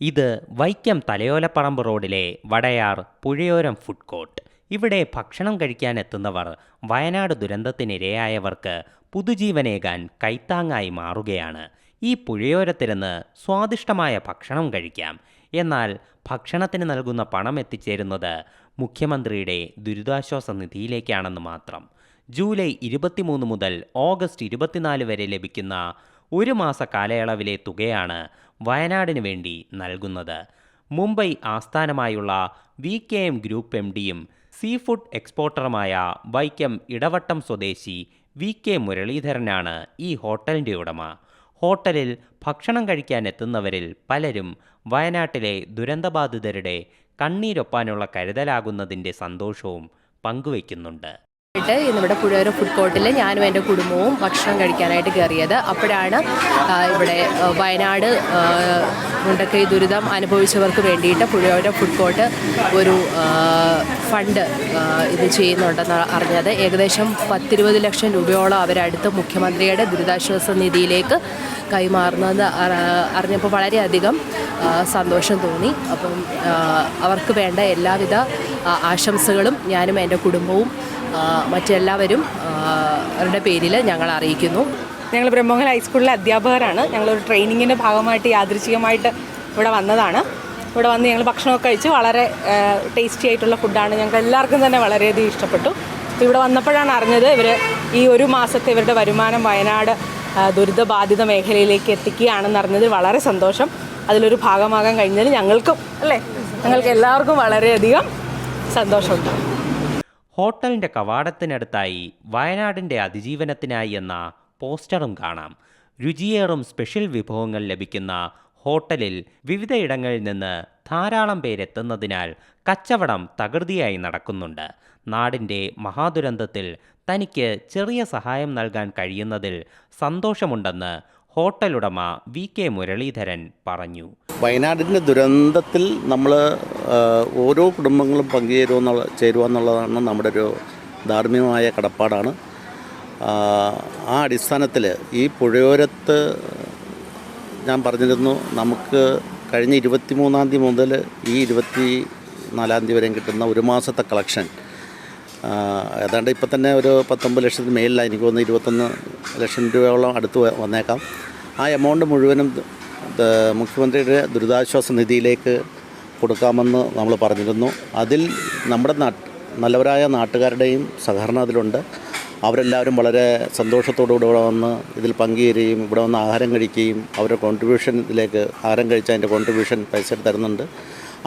ഇത് വൈക്കം തലയോലപ്പറമ്പ് റോഡിലെ Vadayar പുഴയോരം food court. ഇവിടെ ഭക്ഷണം കഴിക്കാൻ എത്തുന്നവർ വയനാട് ദുരന്തത്തിനിരയായവർക്ക് പുതുജീവനേകാൻ കൈത്താങ്ങായി മാറുകയാണ്. ഈ പുഴയോരത്തിരുന്ന് സ്വാദിഷ്ടമായ ഭക്ഷണം കഴിക്കാം. എന്നാൽ ഭക്ഷണത്തിന് നൽകുന്ന പണം എത്തിച്ചേരുന്നത് മുഖ്യമന്ത്രിയുടെ ദുരിതാശ്വാസ നിധിയിലേക്കാണെന്ന് മാത്രം. ജൂലൈ ഇരുപത്തിമൂന്ന് മുതൽ ഓഗസ്റ്റ് ഇരുപത്തിനാല് വരെ ലഭിക്കുന്ന ഒരു മാസ കാലയളവിലെ തുകയാണ് വയനാടിന് വേണ്ടി നൽകുന്നത്. മുംബൈ ആസ്ഥാനമായുള്ള V K M group M ഡിയും സീ ഫുഡ് എക്സ്പോർട്ടറുമായ വൈക്കം ഇടവട്ടം സ്വദേശി വി കെ മുരളീധരനാണ് ഈ ഹോട്ടലിന്റെ ഉടമ. ഹോട്ടലിൽ ഭക്ഷണം കഴിക്കാൻ എത്തുന്നവരിൽ പലരും വയനാട്ടിലെ ദുരന്തബാധിതരുടെ കണ്ണീരൊപ്പാനുള്ള കരുതലാകുന്നതിന്റെ സന്തോഷവും പങ്കുവയ്ക്കുന്നുണ്ട്. ആയിട്ട് ഇന്നിവിടെ പുഴയോര ഫുഡ് കോർട്ടിൽ ഞാനും എന്റെ കുടുംബവും ഭക്ഷണം കഴിക്കാനായിട്ട് കയറിയത് അപ്പോഴാണ് ഇവിടെ വയനാട് മുണ്ടക്കൈ ദുരിതം അനുഭവിച്ചവർക്ക് വേണ്ടിയിട്ട് പുഴയോര ഫുഡ് കോർട്ട് ഒരു ഫണ്ട് ഇത് ചെയ്യുന്നുണ്ടെന്ന് അറിഞ്ഞത്. ഏകദേശം പത്തിരുപത് ലക്ഷം രൂപയോളം അവരടുത്ത് മുഖ്യമന്ത്രിയുടെ ദുരിതാശ്വാസ നിധിയിലേക്ക് കൈമാറുന്നത് അറിഞ്ഞപ്പോൾ വളരെയധികം സന്തോഷം തോന്നി. അപ്പം അവർക്ക് വേണ്ട എല്ലാവിധ ആശംസകളും ഞാനും എന്റെ കുടുംബവും മറ്റെല്ലാവരും അവരുടെ പേരിൽ ഞങ്ങൾ അറിയിക്കുന്നു. ഞങ്ങൾ ബ്രഹ്മോഹൻ ഹൈസ്കൂളിലെ അധ്യാപകരാണ്. ഞങ്ങളൊരു ട്രെയിനിങ്ങിന്റെ ഭാഗമായിട്ട് യാദൃശികമായിട്ട് ഇവിടെ വന്നതാണ്. ഇവിടെ വന്ന് ഞങ്ങൾ ഭക്ഷണമൊക്കെ കഴിച്ച് വളരെ ടേസ്റ്റി ആയിട്ടുള്ള ഫുഡാണ് ഞങ്ങൾക്ക് എല്ലാവർക്കും തന്നെ വളരെയധികം ഇഷ്ടപ്പെട്ടു. ഇവിടെ വന്നപ്പോഴാണ് അറിഞ്ഞത് ഇവർ ഈ ഒരു മാസത്തെ ഇവരുടെ വരുമാനം വയനാട് ദുരിതബാധിത മേഖലയിലേക്ക് എത്തിക്കുകയാണെന്ന് അറിഞ്ഞതിൽ വളരെ സന്തോഷം. അതിലൊരു ഭാഗമാകാൻ കഴിഞ്ഞതിൽ ഞങ്ങൾക്കും അല്ലേ? ഞങ്ങൾക്ക് എല്ലാവർക്കും വളരെയധികം സന്തോഷമുണ്ട്. ഹോട്ടലിന്റെ കവാടത്തിനടുത്തായി വയനാടിന്റെ അതിജീവനത്തിനായി എന്ന പോസ്റ്ററും കാണാം. രുചിയേറും സ്പെഷ്യൽ വിഭവങ്ങൾ ലഭിക്കുന്ന ഹോട്ടലിൽ വിവിധ ഇടങ്ങളിൽ നിന്ന് ധാരാളം പേരെത്തുന്നതിനാൽ കച്ചവടം തകൃതിയായി നടക്കുന്നുണ്ട്. നാടിന്റെ മഹാദുരന്തത്തിൽ തനിക്ക് ചെറിയ സഹായം നൽകാൻ കഴിയുന്നതിൽ സന്തോഷമുണ്ടെന്ന് ഹോട്ടലുടമ വി കെ മുരളീധരൻ പറഞ്ഞു. വയനാടിന്റെ ദുരന്തത്തിൽ നമ്മൾ ഓരോ കുടുംബങ്ങളും പങ്കുചേരുമെന്നുള്ള ചേരുക എന്നുള്ളതാണ് നമ്മുടെ ഒരു ധാർമ്മികമായ കടപ്പാടാണ്. ആ, അടിസ്ഥാനത്തിൽ ഈ പുഴയോരത്ത് ഞാൻ പറഞ്ഞിരുന്നു നമുക്ക് കഴിഞ്ഞ ഇരുപത്തി മൂന്നാം തീയതി മുതൽ ഈ ഇരുപത്തി നാലാം തീയതി വരെയും കിട്ടുന്ന ഒരു മാസത്തെ കളക്ഷൻ ഏതാണ്ട് ഇപ്പം തന്നെ ഒരു പത്തൊമ്പത് ലക്ഷത്തിന് മേലിലാണ് എനിക്ക് തോന്നുന്നു ഇരുപത്തൊന്ന് ലക്ഷം രൂപയോളം അടുത്ത് വന്നേക്കാം. ആ എമൗണ്ട് മുഴുവനും മുഖ്യമന്ത്രിയുടെ ദുരിതാശ്വാസ നിധിയിലേക്ക് കൊടുക്കാമെന്ന് നമ്മൾ പറഞ്ഞിരുന്നു. അതിൽ നമ്മുടെ നല്ലവരായ നാട്ടുകാരുടെയും സഹകരണം അതിലുണ്ട്. അവരെല്ലാവരും വളരെ സന്തോഷത്തോടുകൂടി ഇവിടെ വന്ന് ഇതിൽ പങ്കുചേരുകയും ഇവിടെ വന്ന് ആഹാരം കഴിക്കുകയും അവരുടെ കോൺട്രിബ്യൂഷൻ ഇതിലേക്ക് ആഹാരം കഴിച്ച അതിന്റെ കോൺട്രിബ്യൂഷൻ പൈസ തരുന്നുണ്ട്.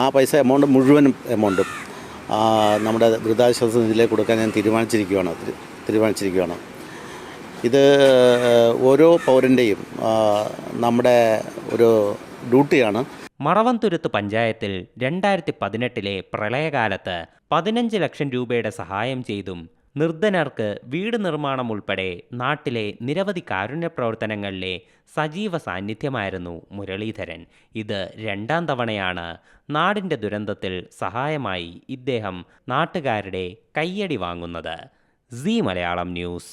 ആ പൈസ എമൗണ്ട് മുഴുവൻ എമൗണ്ടും നമ്മുടെ ദുരിതാശ്വാസ നിധിയിലേക്ക് കൊടുക്കാൻ ഞാൻ തീരുമാനിച്ചിരിക്കുകയാണ് തീരുമാനിച്ചിരിക്കുകയാണ്. ഇത് ഓരോ പൗരന്റെയും നമ്മുടെ ഒരു ഡ്യൂട്ടിയാണ്. മറവന്തുരുത്ത് പഞ്ചായത്തിൽ രണ്ടായിരത്തി പതിനെട്ടിലെ പ്രളയകാലത്ത് പതിനഞ്ച് ലക്ഷം രൂപയുടെ സഹായം ചെയ്തും നിർദ്ധനർക്ക് വീട് നിർമ്മാണം ഉൾപ്പെടെ നാട്ടിലെ നിരവധി കാരുണ്യ പ്രവർത്തനങ്ങളിലെ സജീവ സാന്നിധ്യമായിരുന്നു മുരളീധരൻ. ഇത് രണ്ടാം തവണയാണ് നാടിന്റെ ദുരന്തത്തിൽ സഹായമായി ഇദ്ദേഹം നാട്ടുകാരുടെ കയ്യടി വാങ്ങുന്നത്. C Malayalam news